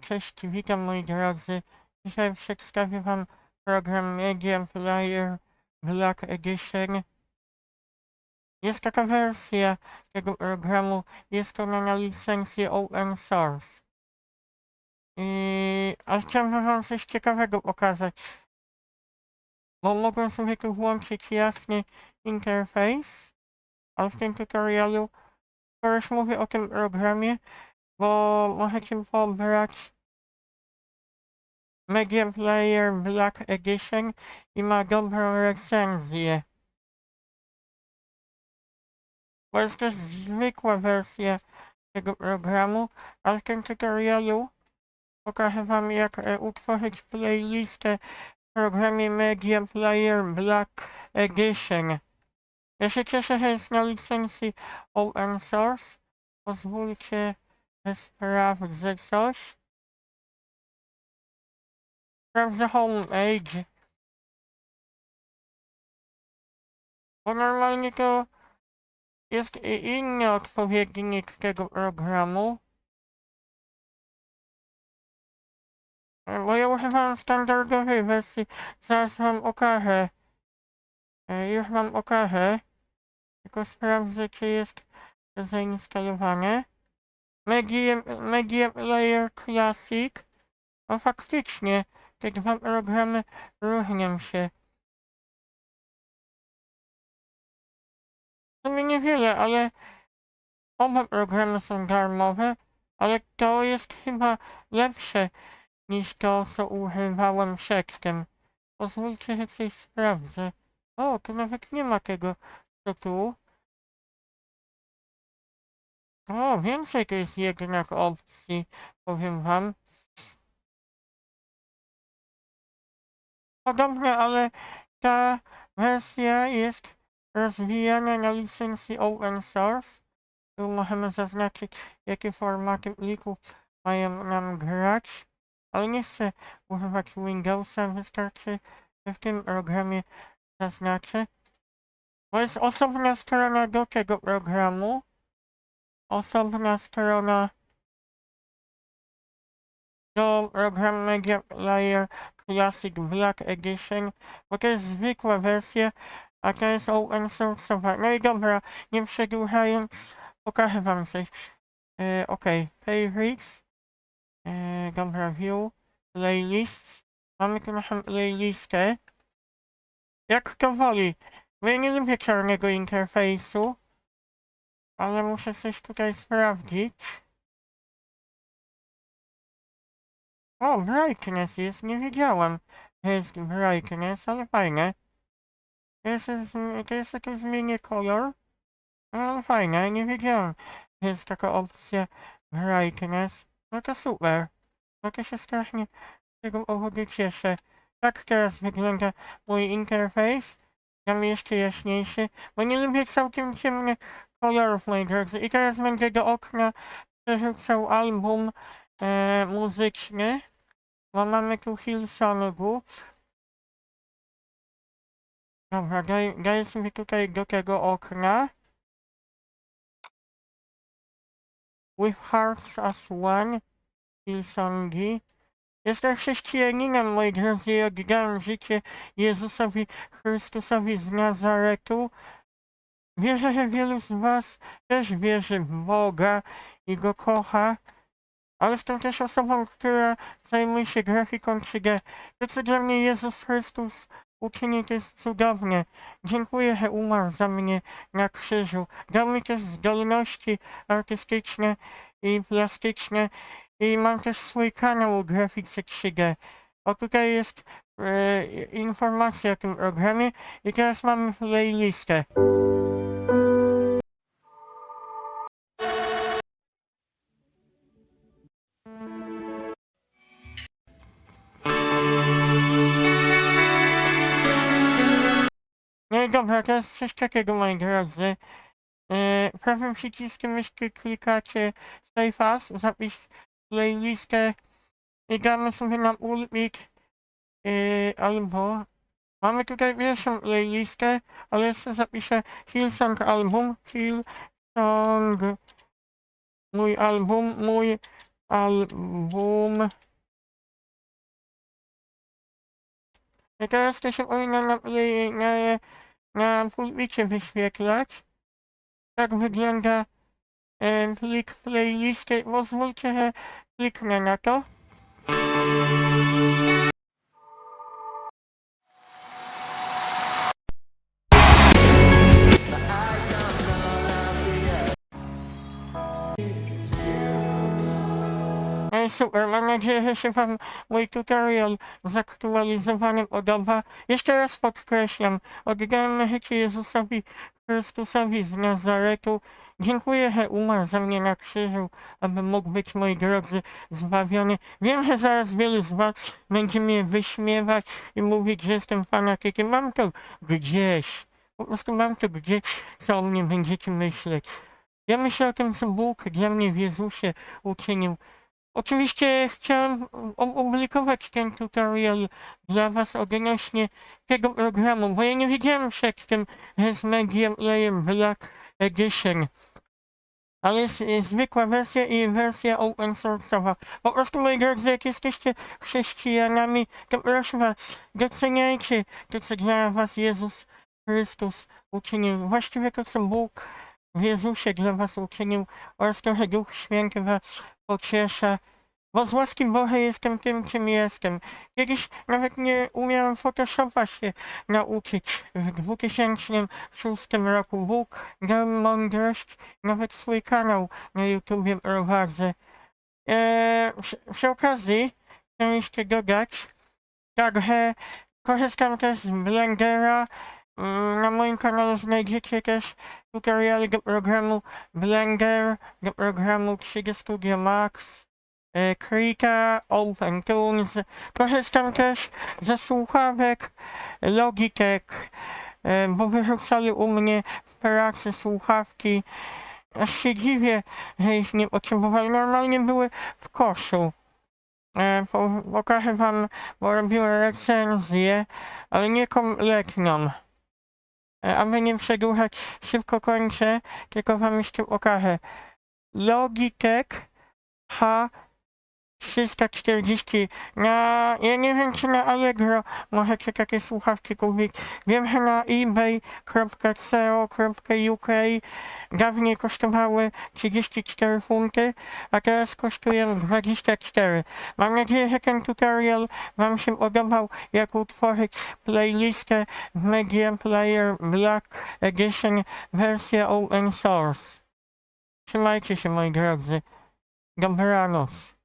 Cześć, witam moi drodzy. Dzisiaj przedstawię wam program Media Player Black Edition. Jest taka wersja tego programu, jest to na licencji open source. I... A chciałbym wam coś ciekawego pokazać. Bo mogłem sobie tu włączyć jasny interfejs, ale w tym tutorialu już mówię o tym programie, bo możecie pobrać Media Player Black Edition i ma dobrą recenzję. Bo jest też zwykła wersja tego programu, ale w tym tutorialu pokażę wam jak e, utworzyć playlistę w programie Media Player Black Edition. Ja się cieszę, że jest na licencji open source. Pozwólcie, sprawdzę coś. Sprawdzę homepage. Bo normalnie to jest i inny odpowiednik tego programu. Bo ja używam standardowej wersji. Zaraz wam okażę. E, Już wam okażę. Tylko sprawdzę, czy jest zainstalowane. Media, Media Player Classic. No faktycznie, te dwa programy różnią się. W sumie niewiele, ale oba programy są darmowe, ale to jest chyba lepsze niż to, co używałem przedtem. Pozwólcie, że coś sprawdzę. O, tu nawet nie ma tego, co tu. O, więcej to jest jednak opcji, powiem wam. Podobnie, ale ta wersja jest rozwijana na licencji open source. Tu możemy zaznaczyć, jakie formaty plików mają nam grać. Ale nie chcę używać Windowsa, wystarczy, w tym programie zaznaczę. Bo jest osobna strona do tego programu. Osobna strona do programu Media Player Classic Black Edition, bo to jest zwykła wersja, a to jest open source'owa. No i dobra, nie przedłużając, pokażę wam coś. E, ok, favorites. E, dobra, view, playlists. Mamy tu naszą playlistę. Jak kto woli. Bo ja nie lubię czarnego interfejsu, ale muszę coś tutaj sprawdzić. O, brightness jest, nie wiedziałem. Jest brightness, ale fajne. To jest, to jest takie zmienię kolor. No, ale fajne, nie wiedziałem. Jest taka opcja brightness. No to super. No to się strasznie z tego powodu cieszę. Tak teraz wygląda mój interfejs. Tam jeszcze jaśniejszy, bo nie lubię całkiem ciemnych kolorów, moi drodzy. I teraz będę do okna przerzucał album e, muzyczny. Bo mamy tu Hillsongu. Dobra, daj, daj sobie tutaj do tego okna. With Hearts as One. Hillsongi. Jestem chrześcijaninem, moi drodzy, i oddałem życie Jezusowi Chrystusowi z Nazaretu. Wierzę, że wielu z was też wierzy w Boga i Go kocha. Ale jestem też osobą, która zajmuje się grafiką 3D. To, co dla mnie Jezus Chrystus uczynił, to jest cudowne. Dziękuję, że umarł za mnie na krzyżu. Dał mi też zdolności artystyczne i plastyczne. I mam też swój kanał o grafice 3D. O tutaj jest e, informacja o tym programie i teraz mamy playlistę. No dobra, teraz coś takiego, moi drodzy. E, prawym przyciskiem myszki klikacie Save As, zapisz playlistę i damy sobie na ulpik e, albo mamy tutaj pierwszą playlistę, ale jeszcze zapiszę Hillsong album, Hillsong mój album, mój album. I teraz to się powinno na, na, na pulpicie wyświetlać. Tak wygląda e, plik playlisty. Pozwólcie, że kliknę na to. Super, mam nadzieję, że się Wam mój tutorial zaktualizowany podoba. Jeszcze raz podkreślam, oddałem życie Jezusowi Chrystusowi z Nazaretu. Dziękuję, że umarł za mnie na krzyżu, aby mógł być, moi drodzy, zbawiony. Wiem, że zaraz wielu z Was będzie mnie wyśmiewać i mówić, że jestem fanatykiem. Mam to gdzieś. Po prostu mam to gdzieś, co o mnie będziecie myśleć. Ja myślę o tym, co Bóg dla mnie w Jezusie uczynił. Oczywiście chciałem opublikować ten tutorial dla Was odnośnie tego programu, bo ja nie wiedziałem przed tym, że z Media Playem Black Edition. Ale jest, zwykła wersja i wersja open source'owa. Po prostu, moi drodzy, jak jesteście chrześcijanami, to proszę Was, doceniajcie to, co dla Was Jezus Chrystus uczynił. Właściwie to, co Bóg w Jezusie dla Was uczynił oraz że Duch Święty Was pociesza. Bo z łaski Bożej jestem tym, czym jestem. Kiedyś nawet nie umiałem Photoshopa się nauczyć. W 2006 roku Bóg dał mi mądrość, nawet swój kanał na YouTubie prowadzę. Eee, przy, przy okazji, chcę jeszcze dodać, także korzystam też z Blendera. Mm, Na moim kanale znajdziecie też tutoriale do programu Blender, do programu 3D Studio Max, e, Krita, OpenTunes. Korzystam też ze słuchawek Logitech, e, bo wyrzucali u mnie w pracy słuchawki. Aż się dziwię, że ich nie potrzebowali. Normalnie były w koszu. E, po- Pokażę wam, bo robiłem recenzję, ale nie kompletną. E, Aby nie przedłużać, szybko kończę, tylko wam jeszcze pokażę. Logitech H340 na, ja nie wiem czy na Allegro możecie takie słuchawki kupić. Wiem, że na ebay.co.uk dawniej kosztowały 34 funty, a teraz kosztują 24. Mam nadzieję, że ten tutorial wam się podobał, jak utworzyć playlistę Media Player Black Edition wersja open source. Trzymajcie się moi drodzy. Dobranoc.